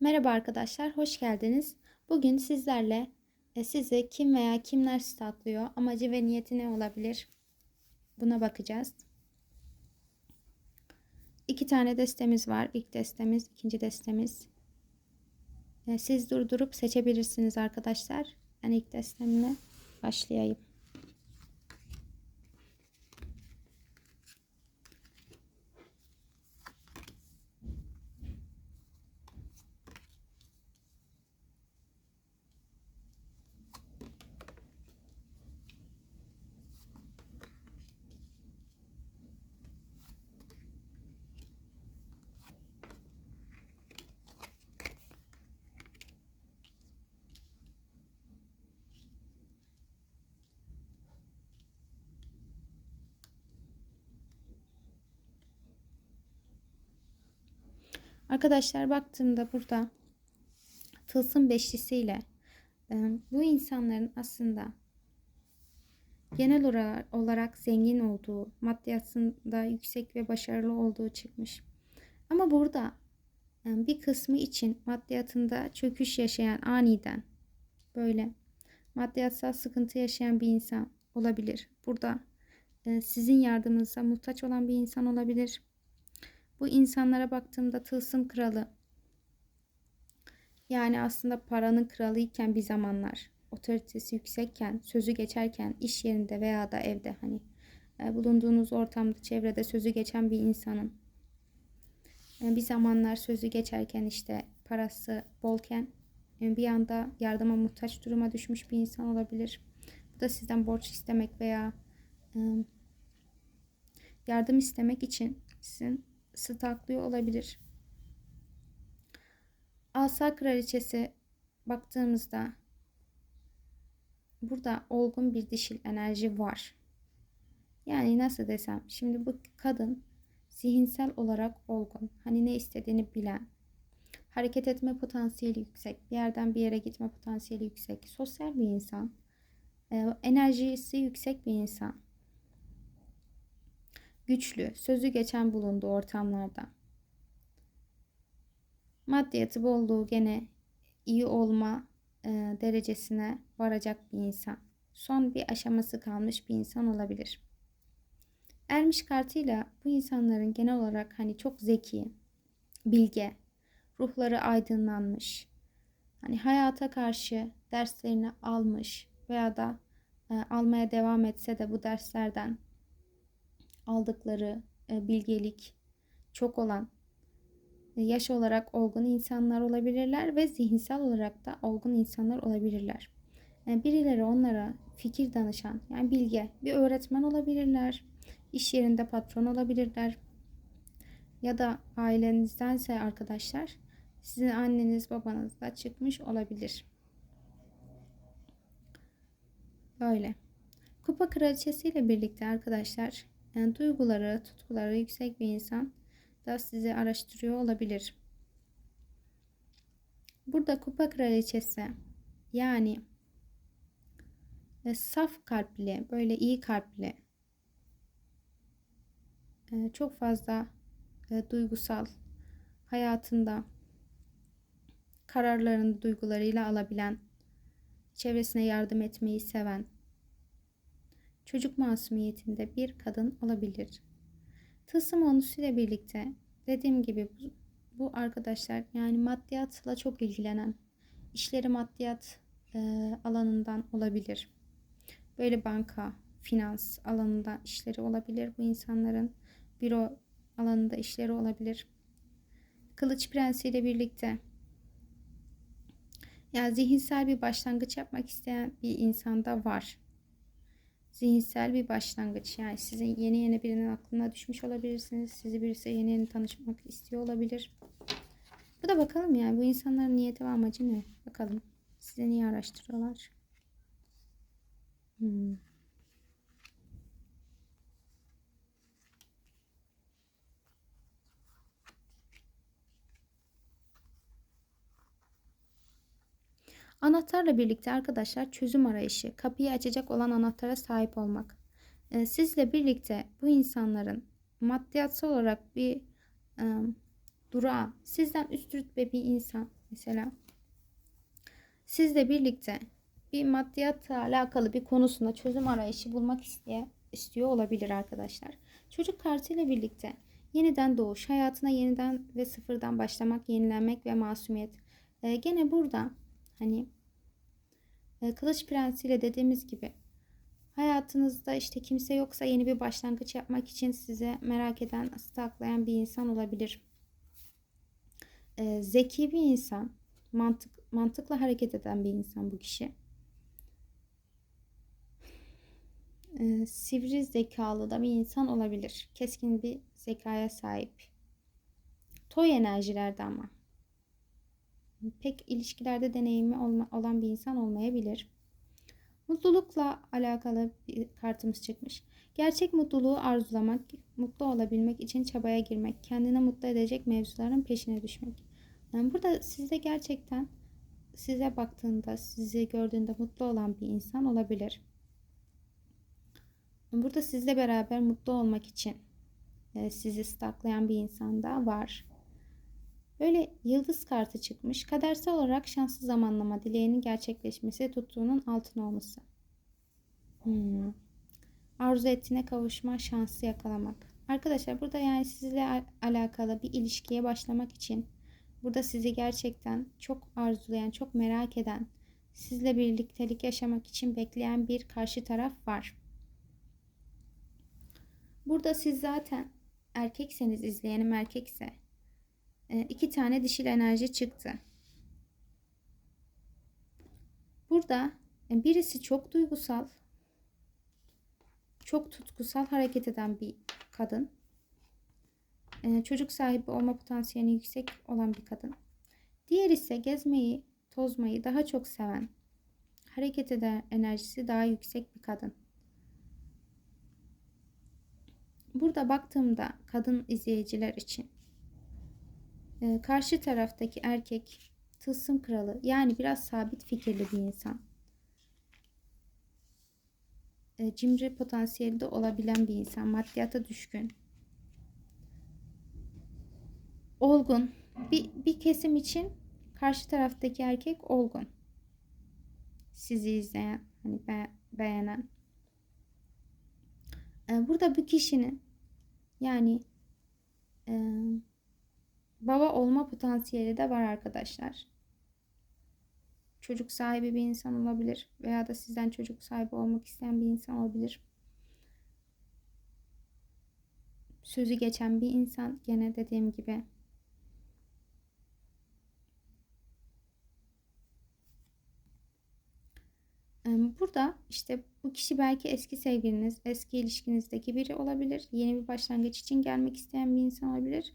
Merhaba arkadaşlar, hoş geldiniz. Bugün sizlerle e, sizi kim veya kimler staklıyor, amacı ve niyeti ne olabilir? Buna bakacağız. İki tane destemiz var. İlk destemiz, ikinci destemiz. E, Siz durdurup seçebilirsiniz arkadaşlar. Ben ilk destemle başlayayım. Arkadaşlar baktığımda burada tılsım beşlisiyle e, bu insanların aslında genel olarak, zengin olduğu, maddiyatında yüksek ve başarılı olduğu çıkmış. Ama burada e, bir kısmı için maddiyatında çöküş yaşayan aniden böyle maddiyatsal sıkıntı yaşayan bir insan olabilir. Burada e, sizin yardımınıza muhtaç olan bir insan olabilir. Bu insanlara baktığımda tılsım kralı yani aslında paranın kralıyken bir zamanlar otoritesi yüksekken, sözü geçerken iş yerinde veya da evde hani e, bulunduğunuz ortamda, çevrede sözü geçen bir insanın e, bir zamanlar sözü geçerken işte parası bolken e, bir anda yardıma muhtaç duruma düşmüş bir insan olabilir. Bu da sizden borç istemek veya yardım istemek için sizin staklıyor olabilir. Asa kraliçesi baktığımızda burada olgun bir dişil enerji var. Yani nasıl desem şimdi bu kadın zihinsel olarak olgun. Hani ne istediğini bilen. Hareket etme potansiyeli yüksek. Bir yerden bir yere gitme potansiyeli yüksek. Sosyal bir insan. E, enerjisi yüksek bir insan güçlü, sözü geçen bulunduğu ortamlarda. Maddiyatı bolluğu gene iyi olma e, derecesine varacak bir insan. Son bir aşaması kalmış bir insan olabilir. Ermiş kartıyla bu insanların genel olarak hani çok zeki, bilge, ruhları aydınlanmış, hani hayata karşı derslerini almış veya da e, almaya devam etse de bu derslerden aldıkları e, bilgelik çok olan e, yaş olarak olgun insanlar olabilirler ve zihinsel olarak da olgun insanlar olabilirler. E, birileri onlara fikir danışan yani bilge bir öğretmen olabilirler. iş yerinde patron olabilirler. Ya da ailenizdense arkadaşlar sizin anneniz babanız da çıkmış olabilir. Böyle. Kupa kraliçesiyle birlikte arkadaşlar yani duyguları, tutkuları yüksek bir insan da sizi araştırıyor olabilir. Burada kupa kraliçesi yani e, saf kalpli, böyle iyi kalpli, e, çok fazla e, duygusal, hayatında kararlarını duygularıyla alabilen, çevresine yardım etmeyi seven, çocuk masumiyetinde bir kadın olabilir. Tılsım onusuyla birlikte dediğim gibi bu, bu arkadaşlar yani maddiyatla çok ilgilenen, işleri maddiyat e, alanından olabilir. Böyle banka, finans alanında işleri olabilir bu insanların. Büro alanında işleri olabilir. Kılıç Prensi ile birlikte ya zihinsel bir başlangıç yapmak isteyen bir insanda var zihinsel bir başlangıç. Yani sizin yeni yeni birinin aklına düşmüş olabilirsiniz. Sizi birisi yeni yeni tanışmak istiyor olabilir. Bu da bakalım yani bu insanların niyeti ve amacı ne? Bakalım. Size niye araştırıyorlar? Hmm. Anahtarla birlikte arkadaşlar çözüm arayışı, kapıyı açacak olan anahtara sahip olmak. Ee, sizle birlikte bu insanların maddiyatsal olarak bir e, durağı, sizden üst rütbe bir insan Mesela sizle birlikte bir maddiyatla alakalı bir konusunda çözüm arayışı bulmak isteye, istiyor olabilir arkadaşlar. Çocuk kartıyla birlikte yeniden doğuş, hayatına yeniden ve sıfırdan başlamak, yenilenmek ve masumiyet. Ee, gene burada hani e, Kılıç Prensiyle dediğimiz gibi hayatınızda işte kimse yoksa yeni bir başlangıç yapmak için size merak eden, staklayan bir insan olabilir. Ee, zeki bir insan, mantık mantıkla hareket eden bir insan bu kişi. Ee, sivri zekalı da bir insan olabilir. Keskin bir zekaya sahip. Toy enerjilerde ama. Pek ilişkilerde deneyimi olan bir insan olmayabilir. Mutlulukla alakalı bir kartımız çıkmış. Gerçek mutluluğu arzulamak, mutlu olabilmek için çabaya girmek, kendini mutlu edecek mevzuların peşine düşmek. Yani burada sizde gerçekten size baktığında, sizi gördüğünde mutlu olan bir insan olabilir. Burada sizle beraber mutlu olmak için e, sizi staklayan bir insan da var. Böyle yıldız kartı çıkmış. Kadersel olarak şanslı zamanlama dileğinin gerçekleşmesi, tuttuğunun altın olması. Hmm. Arzu ettiğine kavuşma, şansı yakalamak. Arkadaşlar burada yani sizle alakalı bir ilişkiye başlamak için burada sizi gerçekten çok arzulayan, çok merak eden, sizle birliktelik yaşamak için bekleyen bir karşı taraf var. Burada siz zaten erkekseniz, izleyenim erkekse iki tane dişil enerji çıktı. Burada e, birisi çok duygusal, çok tutkusal hareket eden bir kadın. E, çocuk sahibi olma potansiyeli yüksek olan bir kadın. Diğer ise gezmeyi, tozmayı daha çok seven, hareket eden enerjisi daha yüksek bir kadın. Burada baktığımda kadın izleyiciler için e, karşı taraftaki erkek tılsım kralı yani biraz sabit fikirli bir insan. E, cimri potansiyeli de olabilen bir insan. Maddiyata düşkün. Olgun. Bir, bir kesim için karşı taraftaki erkek olgun. Sizi izleyen, hani be, beğenen. E, burada bu kişinin yani e, baba olma potansiyeli de var arkadaşlar. Çocuk sahibi bir insan olabilir veya da sizden çocuk sahibi olmak isteyen bir insan olabilir. Sözü geçen bir insan gene dediğim gibi Burada işte bu kişi belki eski sevgiliniz, eski ilişkinizdeki biri olabilir. Yeni bir başlangıç için gelmek isteyen bir insan olabilir.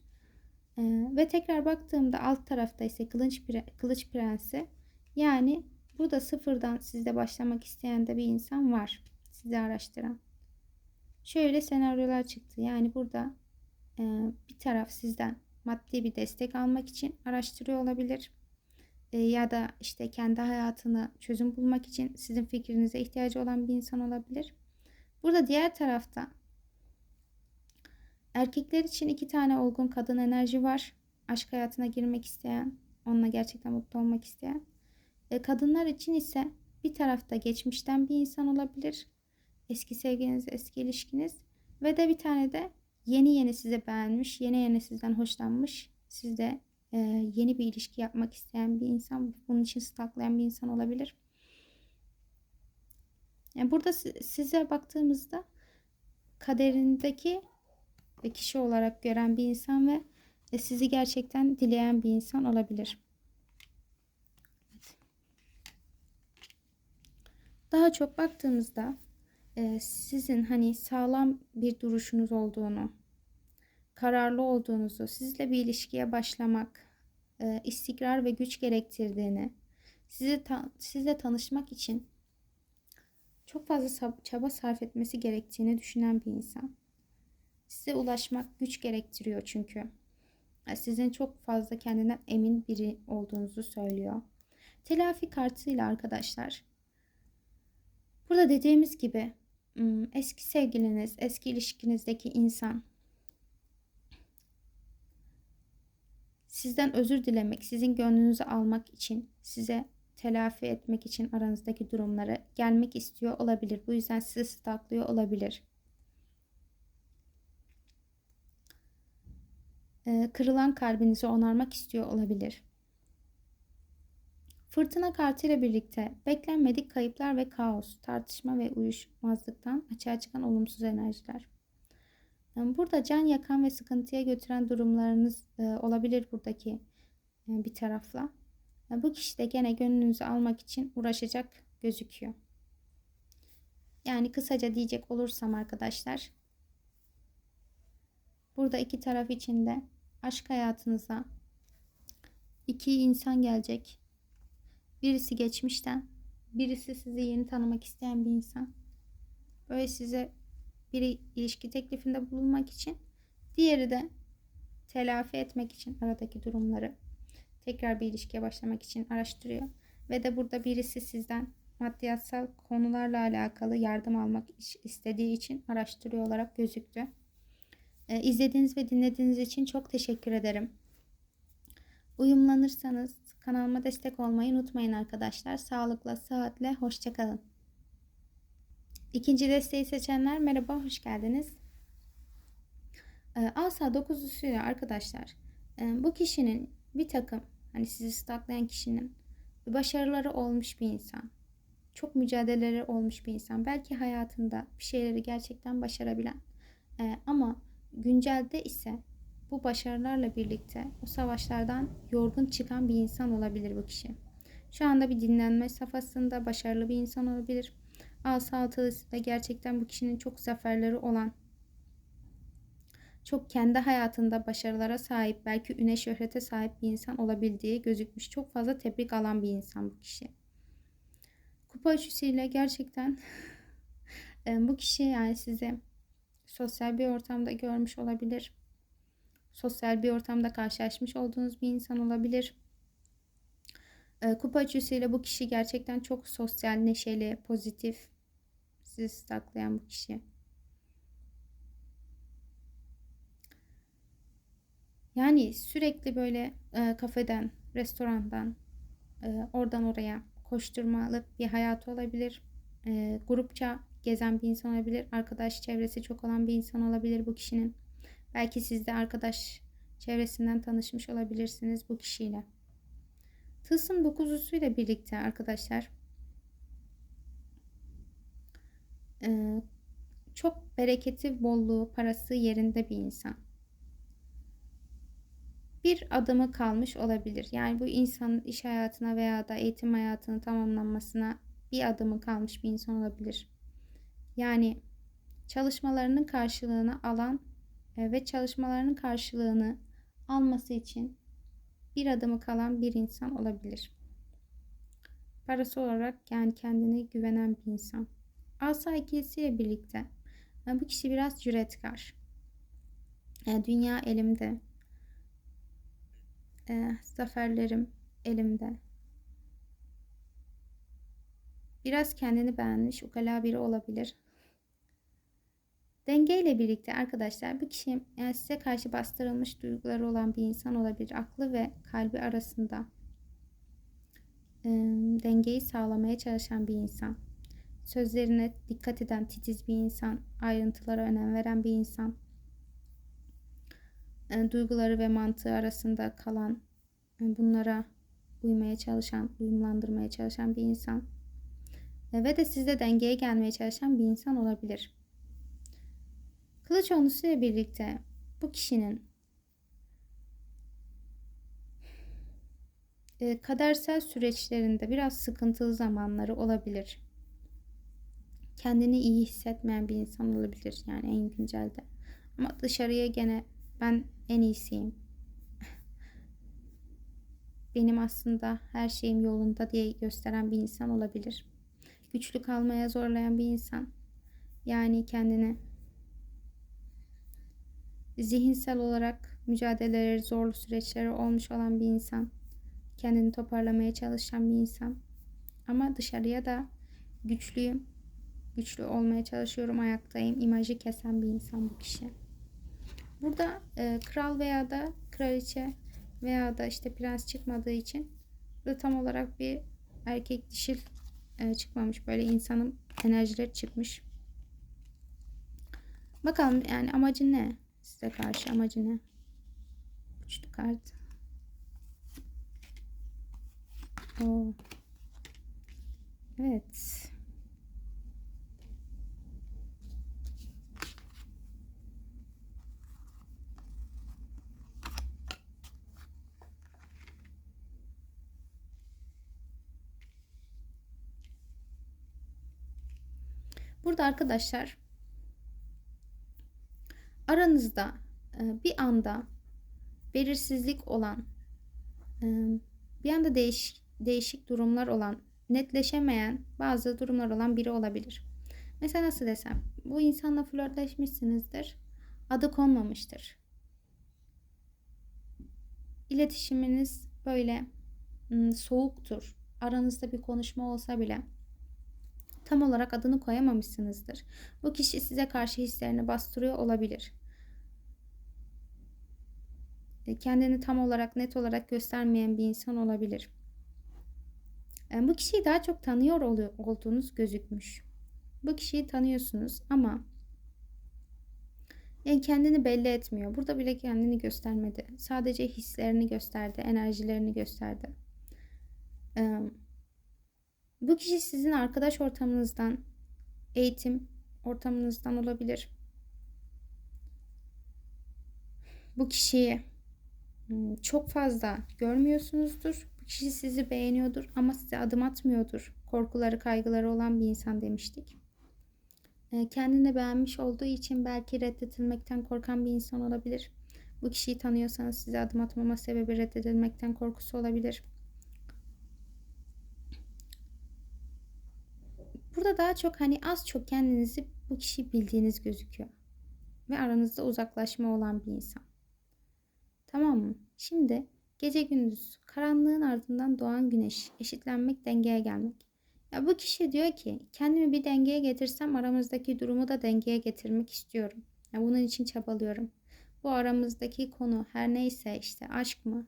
Ve tekrar baktığımda alt tarafta ise kılıç, kılıç prensi. Yani burada sıfırdan sizde başlamak isteyen de bir insan var. Sizi araştıran. Şöyle senaryolar çıktı. Yani burada bir taraf sizden maddi bir destek almak için araştırıyor olabilir e, ya da işte kendi hayatına çözüm bulmak için sizin fikrinize ihtiyacı olan bir insan olabilir. Burada diğer tarafta erkekler için iki tane olgun kadın enerji var. Aşk hayatına girmek isteyen, onunla gerçekten mutlu olmak isteyen. E, kadınlar için ise bir tarafta geçmişten bir insan olabilir. Eski sevginiz, eski ilişkiniz ve de bir tane de yeni yeni size beğenmiş, yeni yeni sizden hoşlanmış. Siz de e, yeni bir ilişki yapmak isteyen bir insan, bunun için staklayan bir insan olabilir. Yani burada size baktığımızda kaderindeki kişi olarak gören bir insan ve sizi gerçekten dileyen bir insan olabilir. Daha çok baktığımızda sizin hani sağlam bir duruşunuz olduğunu, kararlı olduğunuzu, sizle bir ilişkiye başlamak, e, istikrar ve güç gerektirdiğini, sizi ta sizle tanışmak için çok fazla çaba sarf etmesi gerektiğini düşünen bir insan. Size ulaşmak güç gerektiriyor çünkü. Sizin çok fazla kendinden emin biri olduğunuzu söylüyor. Telafi kartıyla arkadaşlar. Burada dediğimiz gibi eski sevgiliniz, eski ilişkinizdeki insan sizden özür dilemek, sizin gönlünüzü almak için, size telafi etmek için aranızdaki durumları gelmek istiyor olabilir. Bu yüzden sizi staklıyor olabilir. Kırılan kalbinizi onarmak istiyor olabilir. Fırtına kartı ile birlikte beklenmedik kayıplar ve kaos, tartışma ve uyuşmazlıktan açığa çıkan olumsuz enerjiler. Ee, burada can yakan ve sıkıntıya götüren durumlarınız e, olabilir buradaki e, bir tarafla. Bu kişi de gene gönlünüzü almak için uğraşacak gözüküyor. Yani kısaca diyecek olursam arkadaşlar. Burada iki taraf içinde aşk hayatınıza iki insan gelecek. Birisi geçmişten, birisi sizi yeni tanımak isteyen bir insan. Böyle size bir ilişki teklifinde bulunmak için, diğeri de telafi etmek için aradaki durumları tekrar bir ilişkiye başlamak için araştırıyor. Ve de burada birisi sizden maddiyatsal konularla alakalı yardım almak istediği için araştırıyor olarak gözüktü. Ee, izlediğiniz ve dinlediğiniz için çok teşekkür ederim. Uyumlanırsanız kanalıma destek olmayı unutmayın arkadaşlar. Sağlıkla, sıhhatle, hoşçakalın. İkinci desteği seçenler merhaba, hoş geldiniz. Ee, Asa 9 arkadaşlar. E, bu kişinin bir takım hani sizi staklayan kişinin başarıları olmuş bir insan. Çok mücadeleleri olmuş bir insan. Belki hayatında bir şeyleri gerçekten başarabilen. Ee, ama güncelde ise bu başarılarla birlikte o savaşlardan yorgun çıkan bir insan olabilir bu kişi. Şu anda bir dinlenme safhasında başarılı bir insan olabilir. Asa altılısı da gerçekten bu kişinin çok zaferleri olan çok kendi hayatında başarılara sahip, belki üne şöhrete sahip bir insan olabildiği gözükmüş. Çok fazla tebrik alan bir insan bu kişi. Kupa üçlüsüyle gerçekten bu kişi yani size sosyal bir ortamda görmüş olabilir. Sosyal bir ortamda karşılaşmış olduğunuz bir insan olabilir. Kupa üçlüsüyle bu kişi gerçekten çok sosyal, neşeli, pozitif. Sizi saklayan bu kişi. Yani sürekli böyle e, kafeden, restorandan, e, oradan oraya koşturmalı bir hayat olabilir. E, grupça gezen bir insan olabilir. Arkadaş çevresi çok olan bir insan olabilir bu kişinin. Belki siz de arkadaş çevresinden tanışmış olabilirsiniz bu kişiyle. Tılsım dokuzlusu ile birlikte arkadaşlar e, çok bereketi, bolluğu, parası yerinde bir insan bir adımı kalmış olabilir. Yani bu insanın iş hayatına veya da eğitim hayatının tamamlanmasına bir adımı kalmış bir insan olabilir. Yani çalışmalarının karşılığını alan e, ve çalışmalarının karşılığını alması için bir adımı kalan bir insan olabilir. Parası olarak yani kendine güvenen bir insan. Asa ikilisiyle birlikte e, bu kişi biraz cüretkar. E, dünya elimde zaferlerim elimde. Biraz kendini beğenmiş, ukala biri olabilir. Denge ile birlikte arkadaşlar bu kişi yani size karşı bastırılmış duyguları olan bir insan olabilir. Aklı ve kalbi arasında e, dengeyi sağlamaya çalışan bir insan. Sözlerine dikkat eden titiz bir insan. Ayrıntılara önem veren bir insan e, duyguları ve mantığı arasında kalan, e, bunlara uymaya çalışan, uyumlandırmaya çalışan bir insan e, ve de sizde dengeye gelmeye çalışan bir insan olabilir. Kılıç onusu ile birlikte bu kişinin kadersel süreçlerinde biraz sıkıntılı zamanları olabilir. Kendini iyi hissetmeyen bir insan olabilir yani en güncelde. Ama dışarıya gene ben en iyisiyim. Benim aslında her şeyim yolunda diye gösteren bir insan olabilir. Güçlü kalmaya zorlayan bir insan. Yani kendini zihinsel olarak mücadeleleri, zorlu süreçleri olmuş olan bir insan. Kendini toparlamaya çalışan bir insan. Ama dışarıya da güçlüyüm. Güçlü olmaya çalışıyorum, ayaktayım. imajı kesen bir insan bu kişi. Burada e, kral veya da kraliçe veya da işte prens çıkmadığı için burada tam olarak bir erkek dişil e, çıkmamış. Böyle insanın enerjileri çıkmış. Bakalım yani amacı ne? Size karşı amacı ne? Üçlü kart. Oo. Evet. Burada arkadaşlar aranızda e, bir anda belirsizlik olan e, bir anda değiş, değişik durumlar olan netleşemeyen bazı durumlar olan biri olabilir. Mesela nasıl desem bu insanla flörtleşmişsinizdir adı konmamıştır. İletişiminiz böyle soğuktur. Aranızda bir konuşma olsa bile tam olarak adını koyamamışsınızdır. Bu kişi size karşı hislerini bastırıyor olabilir. E, kendini tam olarak net olarak göstermeyen bir insan olabilir. E, bu kişiyi daha çok tanıyor olduğunuz gözükmüş. Bu kişiyi tanıyorsunuz ama yani kendini belli etmiyor. Burada bile kendini göstermedi. Sadece hislerini gösterdi, enerjilerini gösterdi. Bu kişi sizin arkadaş ortamınızdan, eğitim ortamınızdan olabilir. Bu kişiyi çok fazla görmüyorsunuzdur. Bu kişi sizi beğeniyordur ama size adım atmıyordur. Korkuları, kaygıları olan bir insan demiştik. Ee, kendini beğenmiş olduğu için belki reddedilmekten korkan bir insan olabilir. Bu kişiyi tanıyorsanız size adım atmama sebebi reddedilmekten korkusu olabilir. Burada daha çok hani az çok kendinizi bu kişiyi bildiğiniz gözüküyor. Ve aranızda uzaklaşma olan bir insan. Tamam mı? Şimdi gece gündüz karanlığın ardından doğan güneş, eşitlenmek, dengeye gelmek. Ya bu kişi diyor ki kendimi bir dengeye getirsem aramızdaki durumu da dengeye getirmek istiyorum. Ya bunun için çabalıyorum. Bu aramızdaki konu her neyse işte aşk mı,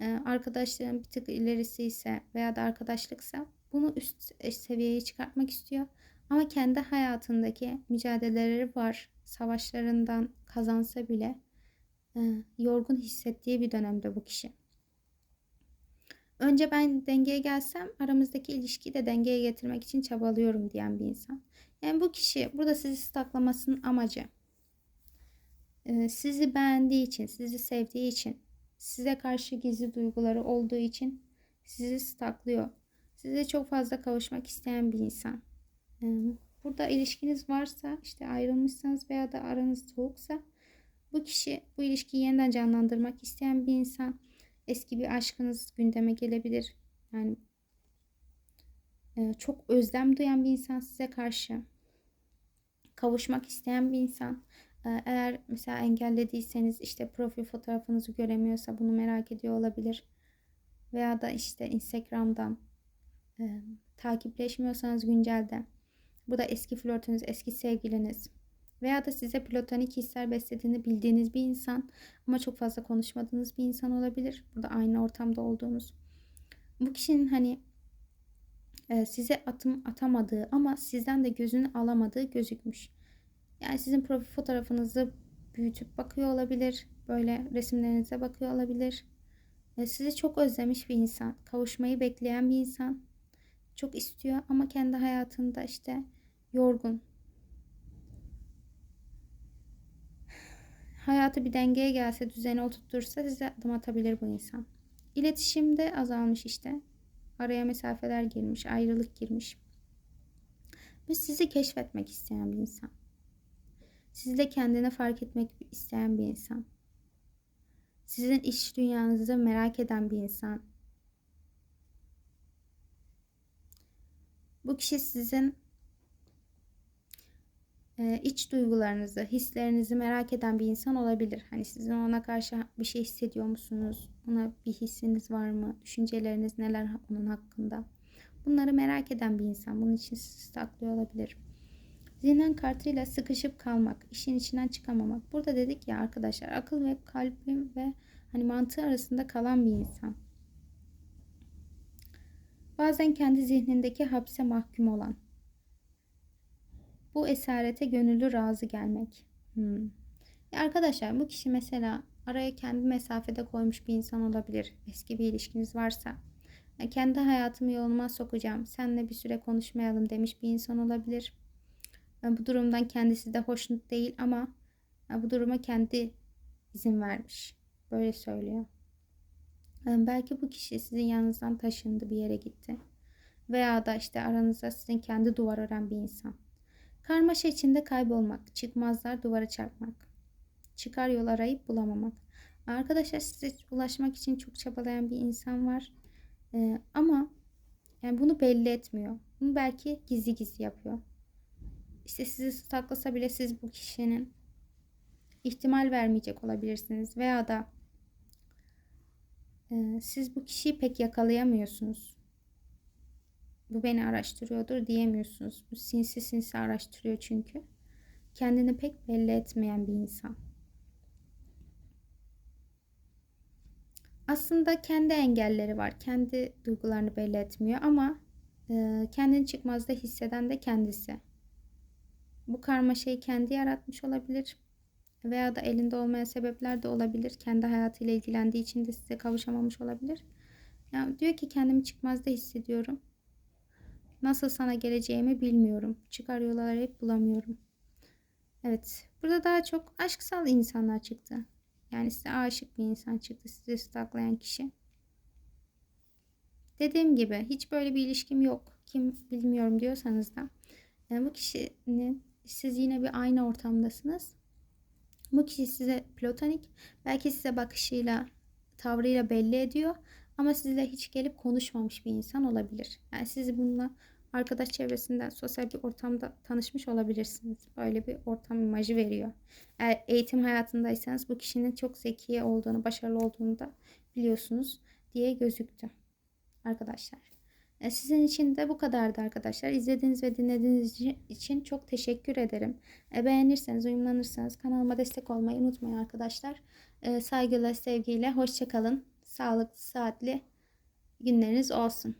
ee, arkadaşlığın bir tık ilerisi ise veya da arkadaşlıksa bunu üst seviyeye çıkartmak istiyor. Ama kendi hayatındaki mücadeleleri var. Savaşlarından kazansa bile e, yorgun hissettiği bir dönemde bu kişi. Önce ben dengeye gelsem aramızdaki ilişkiyi de dengeye getirmek için çabalıyorum diyen bir insan. Yani bu kişi burada sizi staklamasının amacı e, sizi beğendiği için, sizi sevdiği için, size karşı gizli duyguları olduğu için sizi staklıyor. Size çok fazla kavuşmak isteyen bir insan. E, burada ilişkiniz varsa, işte ayrılmışsanız veya da aranız soğuksa bu kişi bu ilişkiyi yeniden canlandırmak isteyen bir insan eski bir aşkınız gündeme gelebilir. Yani e, çok özlem duyan bir insan size karşı. Kavuşmak isteyen bir insan. E, eğer mesela engellediyseniz işte profil fotoğrafınızı göremiyorsa bunu merak ediyor olabilir. Veya da işte Instagram'dan e, takipleşmiyorsanız güncelde. Bu da eski flörtünüz, eski sevgiliniz veya da size platonik hisler beslediğini bildiğiniz bir insan ama çok fazla konuşmadığınız bir insan olabilir. Burada aynı ortamda olduğunuz. Bu kişinin hani e, size atım atamadığı ama sizden de gözünü alamadığı gözükmüş. Yani sizin profil fotoğrafınızı büyütüp bakıyor olabilir. Böyle resimlerinize bakıyor olabilir. E, sizi çok özlemiş bir insan. Kavuşmayı bekleyen bir insan. Çok istiyor ama kendi hayatında işte yorgun, hayatı bir dengeye gelse, düzeni oturtursa size adım atabilir bu insan. İletişimde azalmış işte. Araya mesafeler girmiş, ayrılık girmiş. Ve sizi keşfetmek isteyen bir insan. Sizle kendini fark etmek isteyen bir insan. Sizin iş dünyanızı merak eden bir insan. Bu kişi sizin e, iç duygularınızı, hislerinizi merak eden bir insan olabilir. Hani sizin ona karşı bir şey hissediyor musunuz? Ona bir hissiniz var mı? Düşünceleriniz neler onun hakkında? Bunları merak eden bir insan. Bunun için sizi saklıyor olabilir. Zindan kartıyla sıkışıp kalmak, işin içinden çıkamamak. Burada dedik ya arkadaşlar akıl ve kalbim ve Hani mantığı arasında kalan bir insan. Bazen kendi zihnindeki hapse mahkum olan. Bu esarete gönüllü razı gelmek. Hmm. Ya arkadaşlar bu kişi mesela araya kendi mesafede koymuş bir insan olabilir. Eski bir ilişkiniz varsa. Ya kendi hayatımı yoluma sokacağım. Seninle bir süre konuşmayalım demiş bir insan olabilir. Ya bu durumdan kendisi de hoşnut değil ama ya bu duruma kendi izin vermiş. Böyle söylüyor. Yani belki bu kişi sizin yanınızdan taşındı bir yere gitti. Veya da işte aranızda sizin kendi duvar ören bir insan. Karmaşa içinde kaybolmak, çıkmazlar duvara çarpmak, çıkar yol arayıp bulamamak. Arkadaşlar size ulaşmak için çok çabalayan bir insan var. Ee, ama yani bunu belli etmiyor. Bunu belki gizli gizli yapıyor. İşte sizi saklasa bile siz bu kişinin ihtimal vermeyecek olabilirsiniz. Veya da e, siz bu kişiyi pek yakalayamıyorsunuz. Bu beni araştırıyordur diyemiyorsunuz. Bu sinsi sinsi araştırıyor çünkü. Kendini pek belli etmeyen bir insan. Aslında kendi engelleri var. Kendi duygularını belli etmiyor ama e, kendini çıkmazda hisseden de kendisi. Bu karmaşayı kendi yaratmış olabilir veya da elinde olmayan sebepler de olabilir. Kendi hayatıyla ilgilendiği için de size kavuşamamış olabilir. Yani diyor ki kendimi çıkmazda hissediyorum. Nasıl sana geleceğimi bilmiyorum. Çıkar yolları hep bulamıyorum. Evet. Burada daha çok aşksal insanlar çıktı. Yani size aşık bir insan çıktı. Sizi staklayan kişi. Dediğim gibi hiç böyle bir ilişkim yok. Kim bilmiyorum diyorsanız da. Yani bu kişinin siz yine bir aynı ortamdasınız. Bu kişi size platonik belki size bakışıyla tavrıyla belli ediyor ama sizle hiç gelip konuşmamış bir insan olabilir. Yani siz bununla arkadaş çevresinden sosyal bir ortamda tanışmış olabilirsiniz. Böyle bir ortam imajı veriyor. Eğer eğitim hayatındaysanız bu kişinin çok zeki olduğunu, başarılı olduğunu da biliyorsunuz diye gözüktü. Arkadaşlar. E, sizin için de bu kadardı arkadaşlar. İzlediğiniz ve dinlediğiniz için çok teşekkür ederim. E, beğenirseniz, uyumlanırsanız kanalıma destek olmayı unutmayın arkadaşlar. E, saygıyla, sevgiyle, hoşçakalın. Sağlıklı, saatli günleriniz olsun.